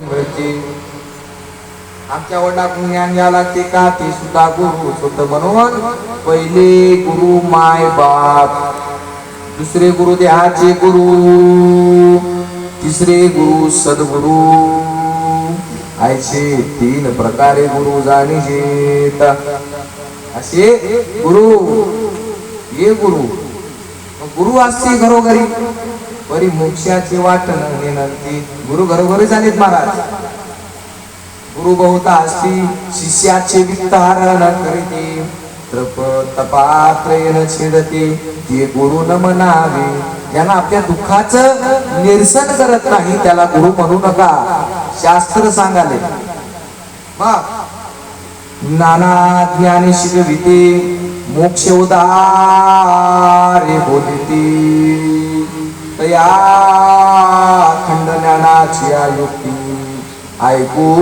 मिळते. आमच्या वडिलांकडून ज्ञान घ्यावं लागते का? ते सुद्धा गुरु होत म्हणून पहिले गुरु माय बाप. दुसरे गुरु देहाचे गुरु. तिसरे गुरु सद्गुरु. ऐसे तीन प्रकारे गुरु जाणीजेत. असे गुरु ये गुरु. गुरु असते घरोघरी. बरी मोक्षाची वाट न विनंती. गुरु घरोघरी झालेत महाराज. गुरु बहुता असती शिष्याचे वित्तहारण करीते. तप तपात्रेन छेदते ते गुरु न म्हणावे. ज्यांना आपल्या दुःखाचं निरसन करत नाही त्याला गुरु म्हणू नका. शास्त्र सांगाले. मग नाना ज्ञानी शिकविते मोक्ष उदारे बोलते. तया खंड ज्ञानाची या युक्ती ऐकू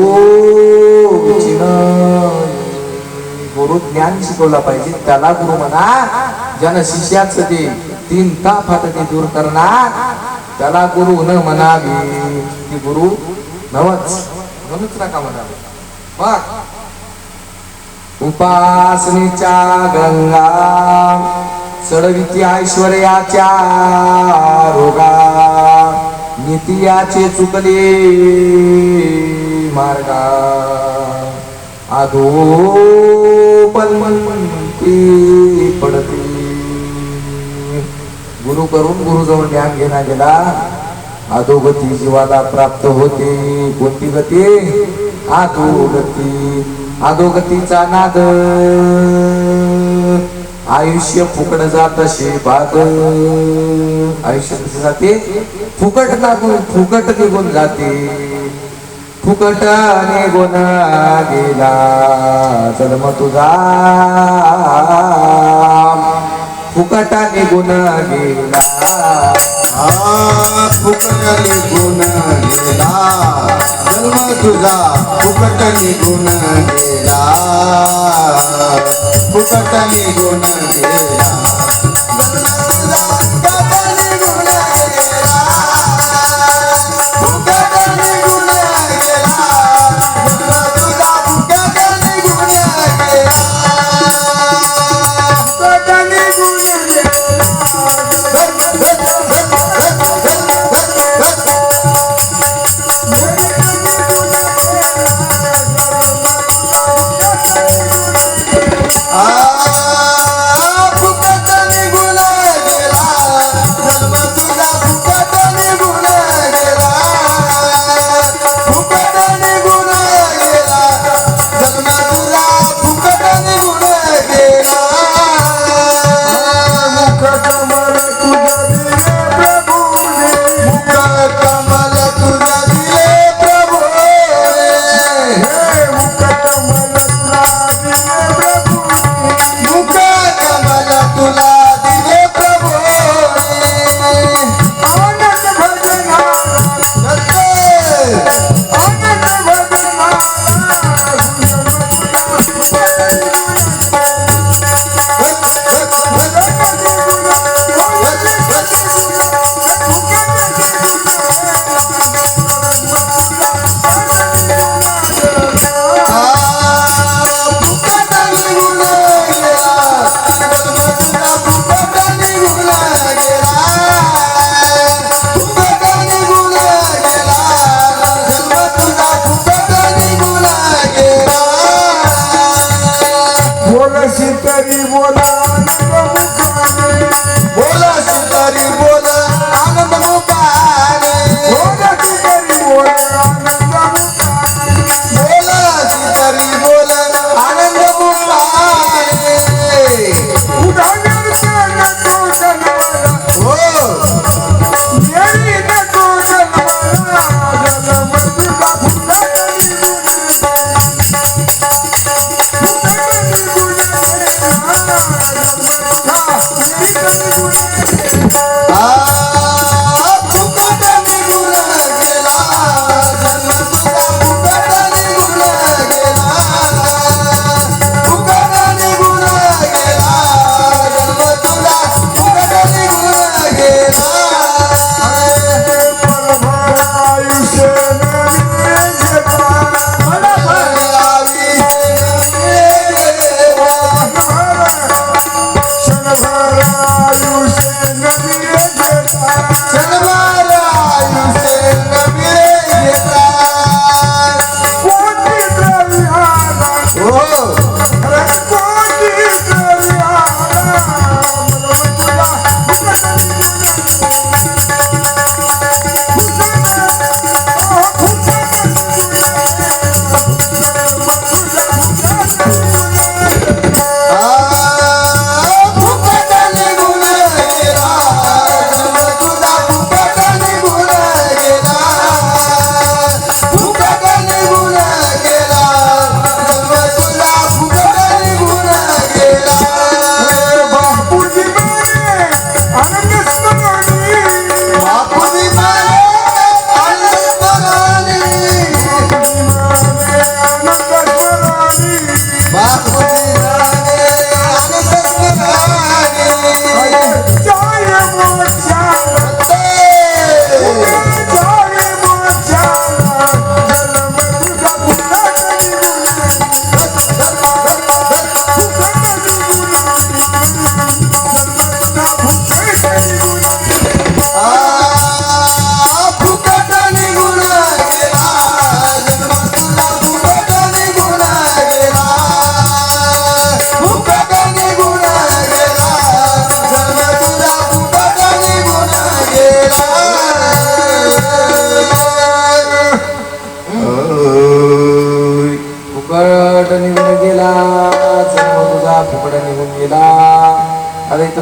गुरु ज्ञान शिकवला पाहिजे. त्याला गुरु म्हणा. ज्यानं शिष्याच ते तीन ताफात ते दूर करणार त्याला गुरु न म्हणावे. की गुरु नवच म्हणूच नका म्हणावे. मग उपासनेच्या गंगा चढविती ऐश्वर्याच्या रोगा. नितियाचे चुकले मार्गा. आदो पलमंती पडते. गुरु करून गुरुजवळ ज्ञान घेणा गेला. अधोगती जीवाला प्राप्त होते. कोणती गती? अधोगती अधोगतीचा नाद. आयुष्य फुकट जात असे बाग. आयुष्य कसे जाते फुकट लागून फुकट निघून जाते. फुकट निघून गेला जन्म तुझा. फुकट निघून गेला. हा फुकट निघून गेला जन्म तुझा फुकट निघून गेला फुकट निघून गेला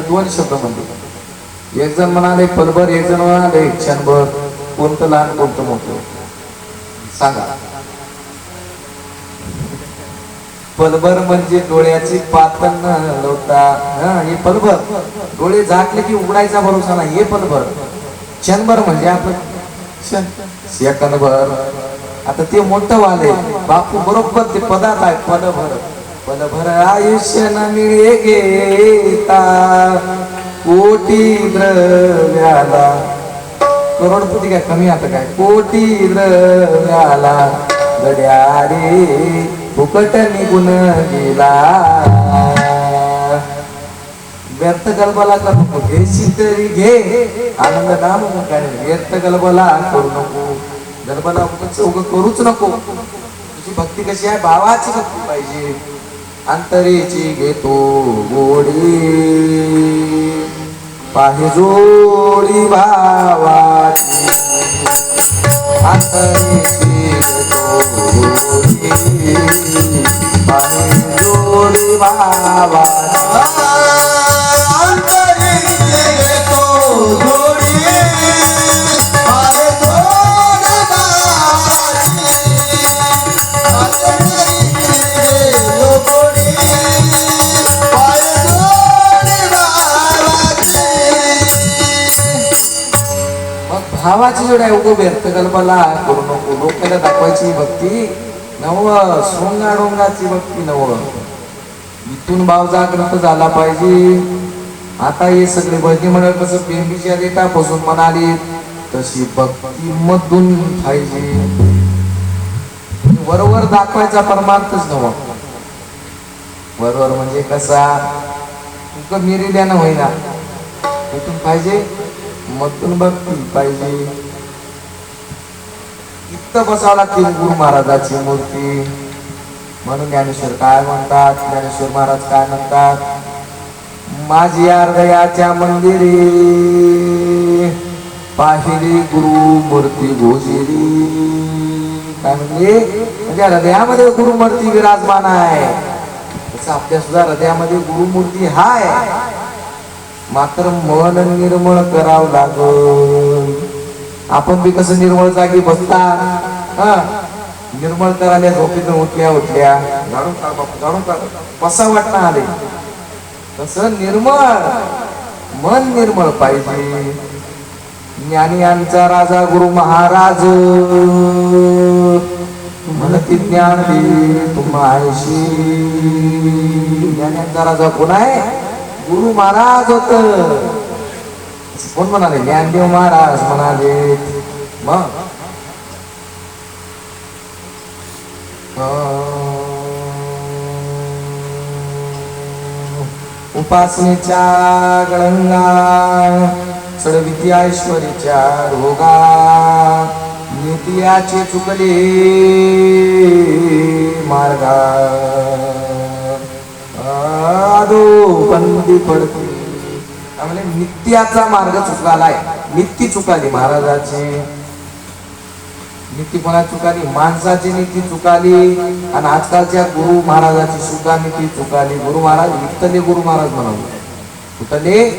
दोन शब्द म्हणले एक जण म्हणाले पलभर एक जण म्हणाले क्षणभर. कोणतं लहान कोणतं मोठं? सांगा. पलभर म्हणजे डोळ्याची पातन लोटा लवता हा हे पलभर डोळे झाकले की उघडायचा भरोसा नाही हे पलभर क्षणभर म्हणजे आपण क्षण. सेकंदभर आता ते मोठं वाले. बापू बरोबर ते पदार्थ आहे पलभर पदभर आयुष्य न मिळे घेता. कोटी द्रव्याला. करोडपती काय? कमी आता काय? कोटी द्रव्याला. गड्या रे फुकट निघून गेला. व्यर्थ गलबला करू नको. घेशी तरी घे. आनंद नाम काय व्यर्थ गलबला करू नको. गलबला चौक करूच नको. तुझी भक्ती कशी आहे? भावाची भक्ती पाहिजे. अंतरेची घेतो गोडी. पाहिजोडी भावाची. अंतरेची घेतो गोडी. जोडी भावाची. भावाची जोड आहे उगो व्यर्थ कल्पना करू नको लोकांना दाखवायची भक्ती. नव सोंगाडोंगाची भक्ती नव. इथून भाव जागृत झाला पाहिजे. आता हे सगळे भजनी मंडळ कसं बेंबीच्या रेटापासून म्हणाली तशी भक्ती मधून पाहिजे. वरवर दाखवायचा परमार्थच नव. वरवर म्हणजे कसा? तुमचं मिरिल्यानं होईना. कुठून पाहिजे मधून भक्ती पाहिजे. इथं बसावं लागते गुरु महाराजाची मूर्ती. म्हणून ज्ञानेश्वर काय म्हणतात? ज्ञानेश्वर महाराज काय म्हणतात? माझी अर्धयाच्या मंदिरी पाहिली गुरु मूर्ती भोजिरी काय म्हणजे म्हणजे हृदयामध्ये गुरु मूर्ती विराजमान आहे. तसं आपल्या सुद्धा हृदयामध्ये गुरुमूर्ती हाय. मात्र मन निर्मळ करावं लागल. आपण बी कसं निर्मळ जागी बसता. हा. निर्मळ करायला झोपेतून उठल्या उठल्या. जाणून काढ बापू जाणून का कसा वाटणं आले? तस निर्मळ. मन निर्मळ पाहिजे. ज्ञानी यांचा राजा गुरु महाराज. म्हणती ज्ञान दे तुम्हाशी ज्ञान्यांचा राजा कोण आहे? गुरु महाराज होत. कोण म्हणाले ज्ञानदेव महाराज म्हणाले मग उपासनेच्या गळंगा चढविती ऐश्वरीच्या रोगा नित्याचे चुकले मार्गा आदो बंदी पडती त्यामुळे नित्याचा मार्ग चुकलाय. नित्य चुकाली महाराजाची. नीती कोणा चुकाली? माणसाची नीती चुकाली. आणि आजकालच्या गुरु महाराजाची सुद्धा नीती चुकाली. गुरु महाराज इथले गुरु महाराज म्हणाले कुठले?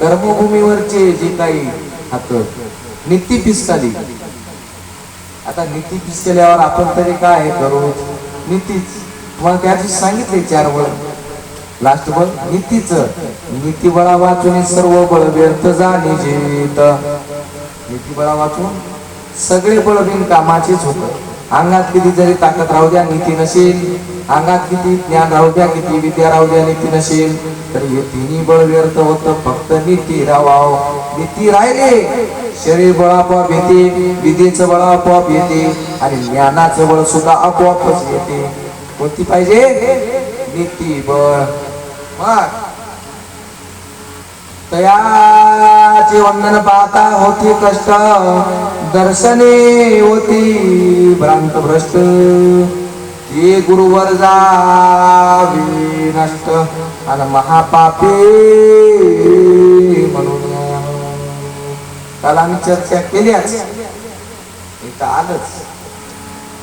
कर्मभूमीवरचे जे काही हात. नीती पिसकाली आता नीती पिसकल्यावर आपण तरी काय करू? नीतीच तुम्हाला त्याची सांगितले चार वळ लास्ट बघ नीतीच. नीती बळा वाचून सर्व बळ व्यर्थ जाणे जीत. नीती बळा वाचून सगळे बळ बिनकामाचेच होत. अंगात किती जरी ताकद राहू द्या नीती नसेल. अंगात किती ज्ञान राहू द्या किती विद्या राहू द्या नीती नसेल. तर हे तिन्ही बळ व्यर्थ होत फक्त नीती राहाव. नीती राहिले शरीर बळ आपोआप येते विधीचं बळ आपोआप येते आणि ज्ञानाचं बळ सुद्धा आपोआपच येते. कोणती पाहिजे? नीती बळ. तयाचे वंदन पाहता होती कष्ट दर्शने होती भ्रांत भ्रष्ट ते गुरुवर जावी नष्ट आणि महापापी म्हणून. काल आम्ही चर्चा केल्याच इथं आलंच.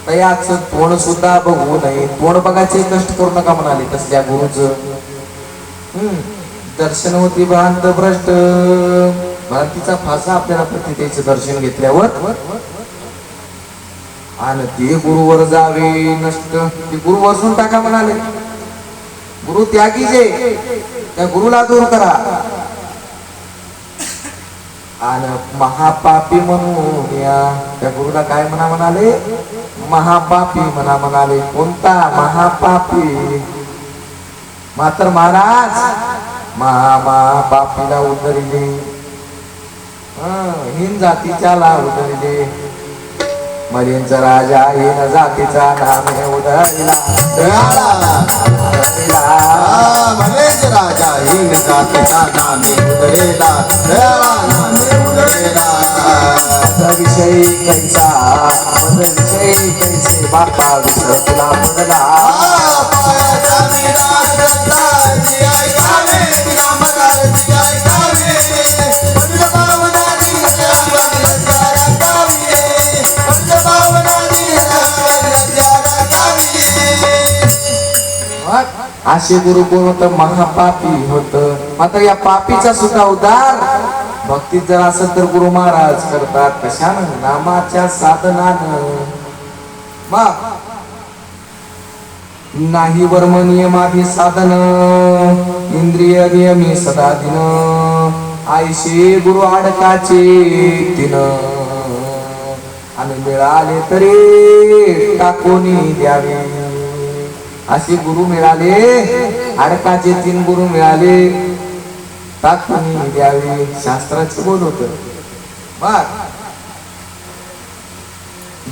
तयाच तोंड सुद्धा बघू नये. तोंड बघायचे कष्ट करू नका म्हणाले कसल्या गुरुच. दर्शन होती भ्रांत भ्रष्ट. भ्रांतीचा फासा आपल्याला प्रतितेचे दर्शन घेतल्यावर आणि ते गुरुवर जावे नष्ट. ते गुरु वसून टाका म्हणाले. गुरु त्यागी जे त्या गुरुला दूर करा. आणि महापापी म्हणून या. त्या गुरुला काय म्हणा म्हणाले? महापापी म्हणा म्हणाले. कोणता? महापापी. मात्र महाराज महापापीला उतरिले हिन जातीच्या ला उतरिले मरींचा राजा हिन जातीचा नाम हे. मनेज राजा हिंग जातीचा नामे उदरेला. उदरेला. विषयी कैसा विषयी कैसे बापा विसर तुला पडला असे गुरु कोण होत? महापापी होत. मात्र या पापीचा सुद्धा उद्धार भक्तीत जर असेल तर गुरु महाराज करतात. कशानं? नामाच्या साधनानं. मग नाही वर्म नियमाधी साधन इंद्रिय नियमी सदा दिन आयशे गुरु आडकाचे दिन. आणि मिळाले तरी टाकोनी द्यावे. असे गुरु मिळाले अडकाचे तीन गुरु मिळाले टाकोनी द्यावे. शास्त्राचे बोल होत.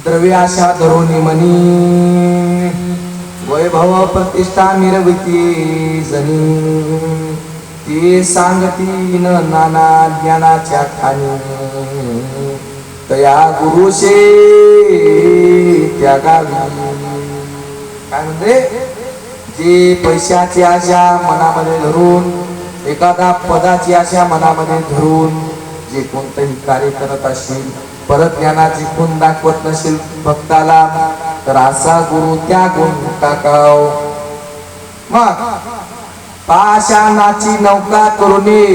द्रव्य आशा धरोनी मनी. वैभव प्रतिष्ठा मिरवती जनी. ते सांगती न नाना ज्ञानाच्या खाणी तया गुरुशे त्यागावी. काय म्हणते जे पैशाची आशा मनामध्ये धरून एखादा पदाची आशा मनामध्ये धरून जे कोणतंही कार्य करत असेल परत ज्ञानाची खून दाखवत नसेल भक्ताला तर असा गुरु त्या गुण टाकाव. मग पाषाणाची नौका करुणी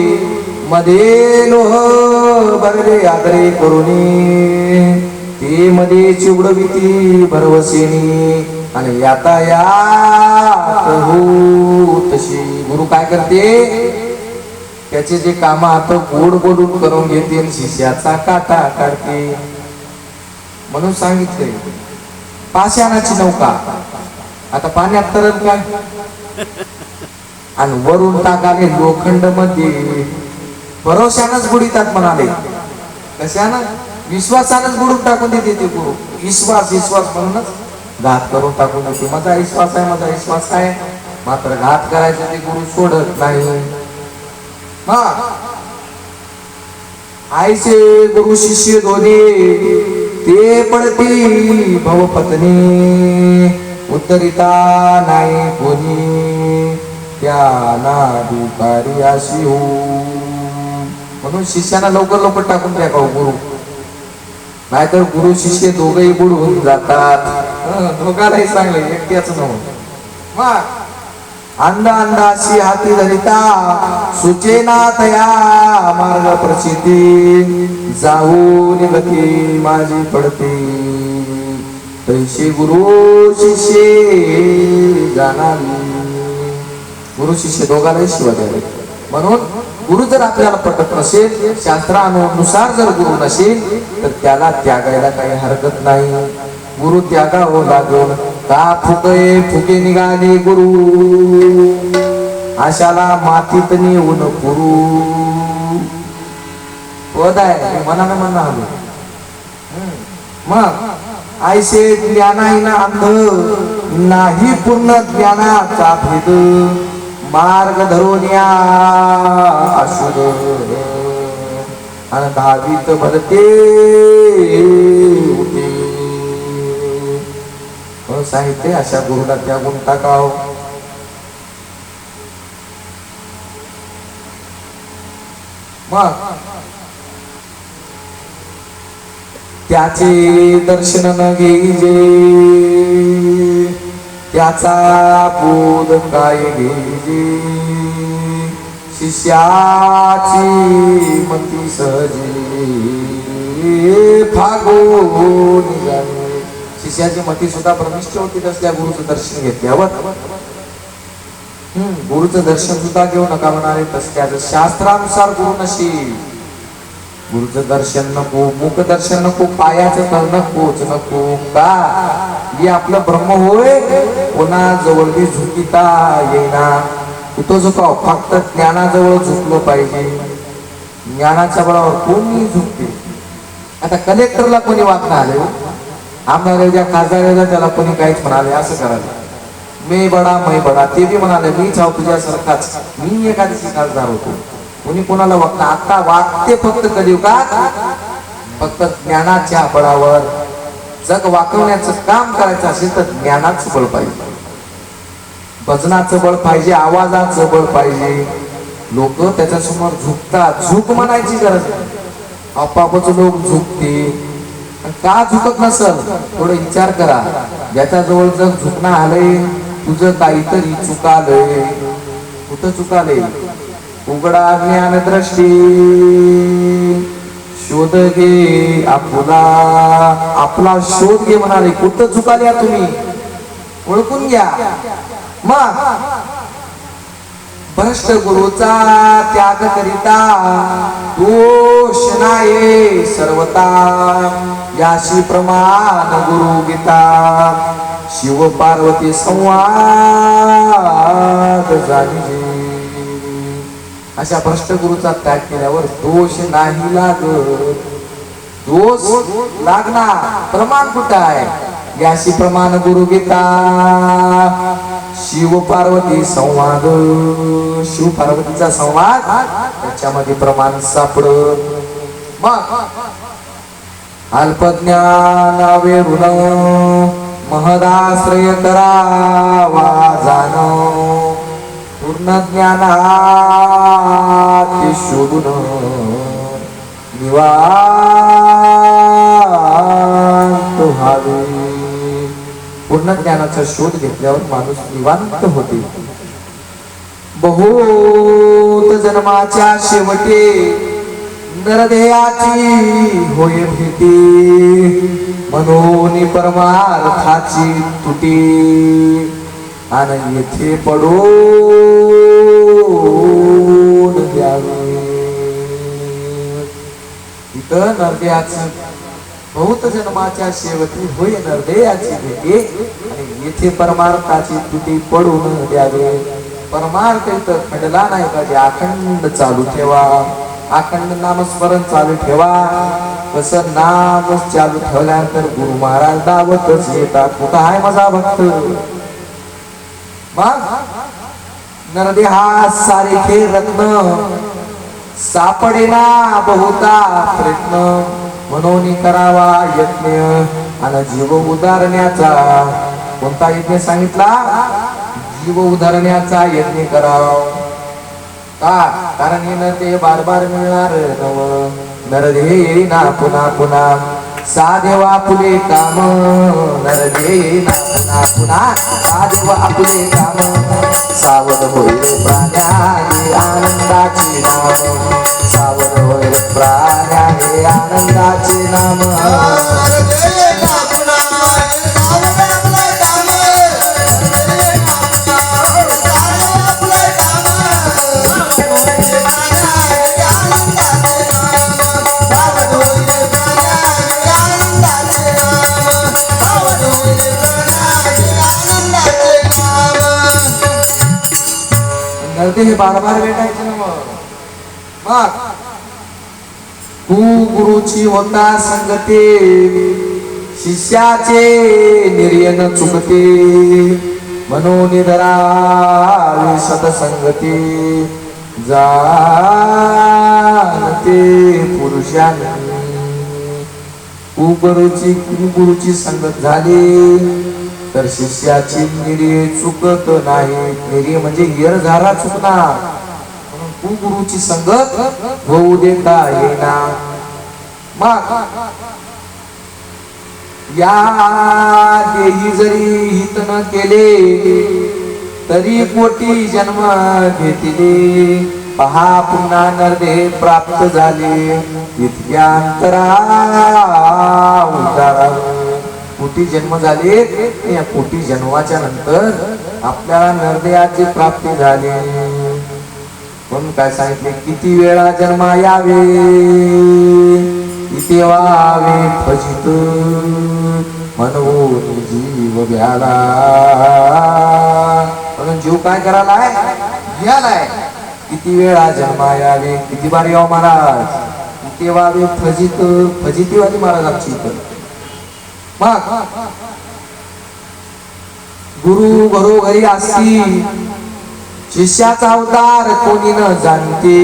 मध्ये लोह भरले आदरे करुणी ते मध्ये चिवडविती भरवसेनी आणि यातायात हो तशी. गुरु काय करते? त्याचे जे काम आता गोड गोडून करून घेते शिष्याचा काटा काढते. म्हणून सांगितले पाषाणाची नौका. आता पाण्यात तरल काय? आणि वरून टाकाले लोखंडमध्ये. भरोशानच बुडितात म्हणाले. कशानं? विश्वासानच बुडून टाकून देते ते गुरु. विश्वास विश्वास म्हणूनच घात करून टाकून देते. माझा विश्वास आहे माझा विश्वास आहे मात्र घात करायचं ते गुरु सोडत नाही. हा. आईचे गुरु शिष्य दोन्ही. ते पडती भवपत्नी. उत्तरिता नाही कोणी. त्या नाधिकारी अशी हो. म्हणून शिष्याना लवकर लवकर टाकून द्या का हो गुरु? नाहीतर गुरु शिष्य दोघेही बुडून जातात. दोघालाही चांगले एकट्याच नव्हतं. मग अंध अंधाशी हाती धरिता. सुचेना तया मार्ग प्रसिद्धी. जाऊन गती माझी पडते. तैसे गुरु शिष्ये जाणारी गुरु शिष्य दोघांनाही शिवाय द्यावे म्हणून गुरु जर आपल्याला पटत नसेल शास्त्रानुसार जर गुरु नसेल तर त्याला त्यागायला काही हरकत नाही. गुरु त्यागावं लागेल. का फुके फुके निघाले गुरु. आशाला मातीत नेऊन पुरू. हो पद आहे मनानं म्हणणं आलो मग आयसे ज्ञानाईना अंध नाही पूर्ण ज्ञानाचा भेद. मार्ग धरून या अशुद आणि दहावीत भरते उठे. म्हणून सांगितले अशा गुरुला त्या गुण टाकाव मग त्याचे दर्शन न घेजे त्याचा बोध काय घेजे शिष्याची मती सहजे फागो जाणे शिष्याची मती सुद्धा ब्रह्मिष्ठ होती असल्या गुरुचं दर्शन घेतल्यावर हम्म, गुरुचं दर्शन सुद्धा घेऊ नका म्हणाले तसल्याचं शास्त्रानुसार गुरु नशी गुरुचं दर्शन नको मुख दर्शन नको पायाचं तर नकोच नको. का? हे आपलं ब्रह्म होय कोणा जवळ बी झुकिता येईना. कुठं झुकाव? फक्त ज्ञानाजवळ झुकलो पाहिजे. ज्ञानाच्या बळावर कोणी झुकते. आता कलेक्टरला कोणी वागणं आले हो. आमदार ज्या खासदार त्याला कोणी काहीच म्हणाले असं करायला. मे बडा मै बडा ते बी म्हणाले मी छाव तुझ्यासारखाच मी एखाद्याशी खासदार होतो. कोणी कोणाला वागणं आता वागते फक्त कलियुगात फक्त ज्ञानाच्या बळावर. जग वाकवण्याचं काम करायचं असेल तर ज्ञानाचं बळ पाहिजे. भजनाचं बळ पाहिजे आवाजाचं बळ पाहिजे. लोक त्याच्यासमोर झुकतात. झुक म्हणायची गरज नाही. आपापच लोक झुकते का झुकत नसल? थोडं विचार करा. ज्याच्याजवळ जर झुकणं आलंय तुझं काहीतरी चुकालंय. कुठं चुकालंय? उघडा ज्ञान दृष्टी. शोध घे आपला. आपला शोध घे म्हणाले. कुठं चुकाल्या तुम्ही? ओळखून घ्या. मग? भ्रष्ट गुरुचा त्याग करिता दोष नाही सर्वता याशी प्रमाण गुरु गीता शिव पार्वती संवाद झाली अशा भ्रष्ट गुरुचा त्याग केल्यावर दोष नाही लागत. दोष लागणार. प्रमाण कुठं आहे? याशी प्रमाण गुरु गीता शिव पार्वती संवाद शिव पार्वतीचा संवाद त्याच्यामध्ये प्रमाण सापडत मग अल्पज्ञानावेरून महदाश्रय करावा जाण. पूर्ण ज्ञाना शोधून निवा पूर्ण ज्ञानाचा शोध घेतल्यावर माणूस निवांत होते. बहुत जन्माच्या शेवटी नरदेहाची होय भीती म्हणून परमार्थाची तुटी. आणि येथे पडून द्यावे. इथं नरदेयाचं बहुत जन्माच्या शेवटी होय नरदेयाची भेटे. आणि येथे परमार्थाची तुटी पडून द्यावे. परमार्थ इथं खडला नाही पाहिजे. अखंड चालू ठेवा. अखंड नामस्मरण चालू ठेवा. कस नाम चालू ठेवल्यानंतर गुरु महाराज दावतच येतात. कुठं आहे माझा भक्त? नरदे हा सारेखे रत्न. सापडेना बहुता प्रयत्न. म्हणून करावा यज्ञ आणि जीव उदारण्याचा कोणता यज्ञ सांगितला? जीव उदारण्याचा यज्ञ करावा. का? कारण हे न ते बार बार मिळणार नव. नरदे ना पुन्हा पुन्हा. साधेवा आपले काम नरदे ना पुन्हा पुन्हा साधेवा काम सावध होईल प्राण्याने आनंदाचे नाम. सावध होईल प्राण्याने आनंदाचे नाम. नरदे हे बार बार भेटायचे ना मग. मग तू गुरुची होता संगते. शिष्याचे निर्यन चुकते. म्हणून धरावे सतसंगते. जाते पुरुषाने. तू गुरुची गुरुची संगत झाली. तर शिष्याची निरी चुकत नाही. निरी म्हणजे येर झाला चुकणार. म्हणून तू संगत होऊ देता येईना. मग. या देही जरी हित न केले तरी कोटी जन्म घेतले. पहा पुन्हा नरदे प्राप्त झाले. इतक्या अंतरा उतारा कोटी जन्म झाले या कोटी जन्माच्या नंतर आपल्याला नरदेयाची प्राप्ती झाली. म्हणून काय सांगितले? किती वेळा जन्मा यावे? इथे वावे फजित. मनवून जीव घ्याला म्हणून जीव काय करायलाय? घ्यालाय किती वेळा जन्मा यावे? किती बार याव महाराज? इथे वावे फजित. फजितीवादी महाराज आमची इकडे मग. गुरु घरोघरी असी शिष्याचा अवतार कोणी न जाणते.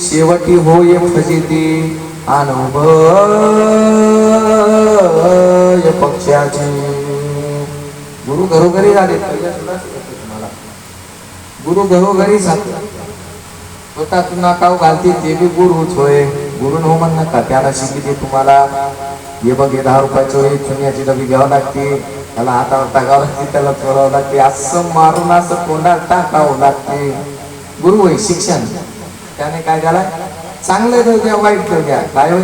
शेवटी होय फजिते. अनुभव पक्षाचे. गुरु घरोघरी झाले. तुम्हाला. गुरु घरोघरी जातात स्वतः तुला काव घालते ते बी गुरुच होय. गुरु नो म्हण नका त्याला शिकते तुम्हाला. हे बघ हे दहा रुपयाचं हे चुन्याची डबी घ्यावं लागते. त्याला हातावर टाकावं लागते त्याला चोरावं लागते. असं मारून असं कोणाला टाकावं लागते. गुरु होय शिक्षण. त्याने काय झालं चांगलं तर द्या वाईट तर द्या. काय होय?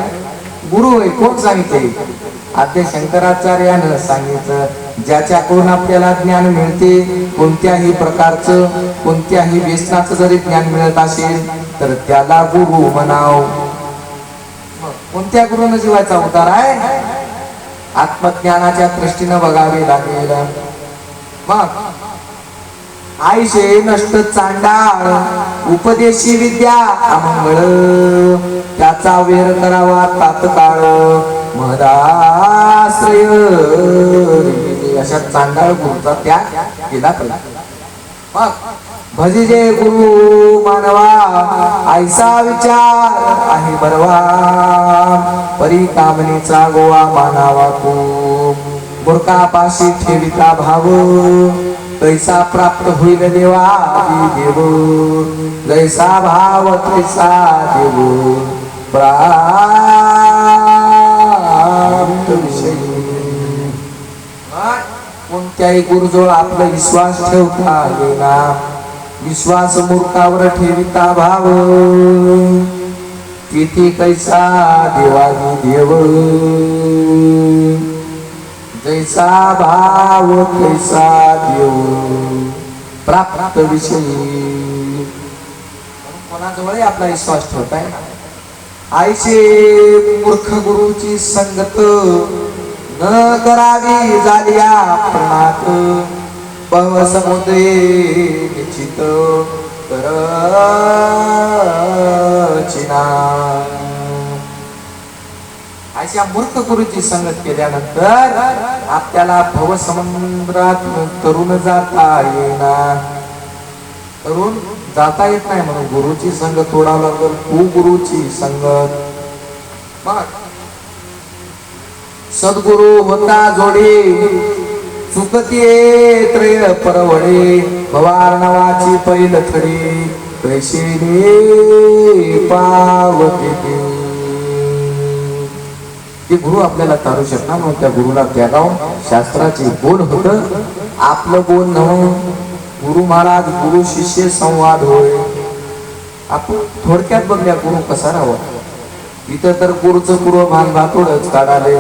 गुरु होय कोण सांगितले आद्य शंकराचार्यानं सांगितलं ज्याच्याकडून आपल्याला ज्ञान मिळते कोणत्याही प्रकारचं कोणत्याही व्यसनाचं जरी ज्ञान मिळत असेल तर त्याला गुरु म्हणाव. कोणत्या गुरुनं जीवाचा उतार आहे? आत्मज्ञानाच्या दृष्टीनं बघावे लागेल. मग आईशे नष्ट चांडाळ उपदेशी विद्या अमंगळ. त्याचा वेर करावा तात्काळ. मदाश्रय. अशा चांडाळ गुरुचा त्याग केला पाहिजे. मग भजिजे गुरु मानवा ऐसा विचार आहे बरवा. परी गोवा मानावा तू पाशी ठेविता भाव. तैसा प्राप्त होईल देवा देव. जैसा भाव तैसा देव. प्राप्त विषयी. कोणत्याही गुरुजवळ आपला विश्वास ठेवता येईना. विश्वास मूर्खावर ठेविता भाव. किती कैसा देवानी देव. जैसा भाव कैसा देव. प्राप्त विषयी. कोणाजवळ आपला विश्वास ठेवताय आईचे मूर्ख गुरुची संगत न करावी झाली प्रणात पव समुद्रे निश्चित करचिना. अशा मूर्ख गुरुची संगत केल्यानंतर आपल्याला भवसमुद्रात तरुण जाता येणार तरुण जाता येत नाही म्हणून गुरुची संगत तोडावं लागल तू गुरुची संगत. मग सद्गुरु होता जोडी. चुकते त्रय परवडे भवार्णवाची पैल थडी पैसे पावते ते. गुरु आपल्याला तारू शकणार म्हणून त्या गुरुला त्यागाव शास्त्राचे बोल होत. आपलं बोल नव्ह गुरु महाराज गुरु शिष्य संवाद होय. आपण थोडक्यात बघल्या गुरु कसा राहावा. इथं तर गुरुचं पूर्वभान भातोडच काढाले.